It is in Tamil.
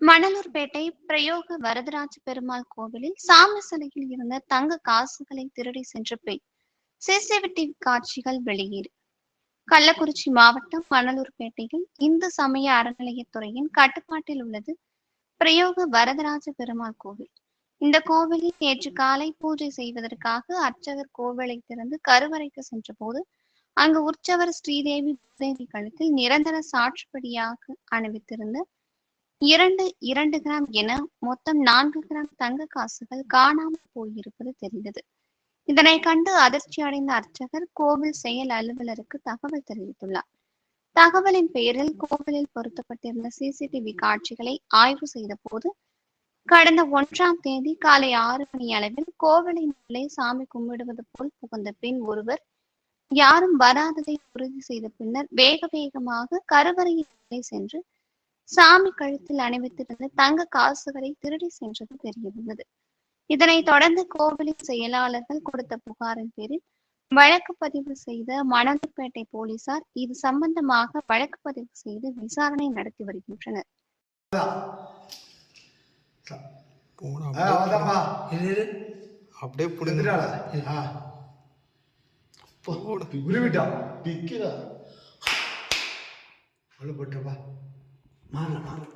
மணலூர்பேட்டை பிரயோக வரதராஜ பெருமாள் கோவிலில் சாமி சிலையில் இருந்த தங்க காசுகளை திருடி சென்ற பெண். சிசிடிவி காட்சிகள் வெளியீடு. கள்ளக்குறிச்சி மாவட்டம் மணலூர்பேட்டையில் இந்து சமய அறநிலையத்துறையின் கட்டுப்பாட்டில் உள்ளது பிரயோக வரதராஜ பெருமாள் கோவில். இந்த கோவிலில் நேற்று காலை பூஜை செய்வதற்காக அர்ச்சகர் கோவிலை திறந்து கருவறைக்கு சென்றபோது அங்கு உற்சவர் ஸ்ரீதேவி பூதேவி கழுத்தில் நிரந்தர சாட்சிப்படியாக அணிவித்திருந்த இரண்டு இரண்டு கிராம் என மொத்தம் நான்கு கிராம் தங்க காசுகள் காணாமல் போயிருப்பது தெரிந்தது. இதனை கண்டு அதிர்ச்சி அடைந்த அர்ச்சகர் கோவில் செயல் அலுவலருக்கு தகவல் தெரிவித்துள்ளார். தகவலின் பேரில் கோவிலில் பொருத்தப்பட்டிருந்த சிசிடிவி காட்சிகளை ஆய்வு செய்த போது கடந்த ஒன்றாம் தேதி காலை ஆறு மணி அளவில் கோவிலின் உள்ளே சாமி கும்பிடுவது போல் புகுந்த பெண் ஒருவர் யாரும் வராததை உறுதி செய்த பின்னர் வேக வேகமாக கருவறையின் உள்ளே சென்று சாமி கழுத்தில் அணிவித்திருந்த தங்க காசுகளை திருடி சென்றது தெரியவந்தது. இதனைத் தொடர்ந்து கோவிலின் செயலாளர்கள் கொடுத்த புகாரின் பேரில் வழக்கு பதிவு செய்த மணலப்பேட்டை போலீசார் இது சம்பந்தமாக வழக்கு பதிவு செய்து விசாரணை நடத்தி வருகின்றனர். அப்படியே புடுங்க 慢了慢了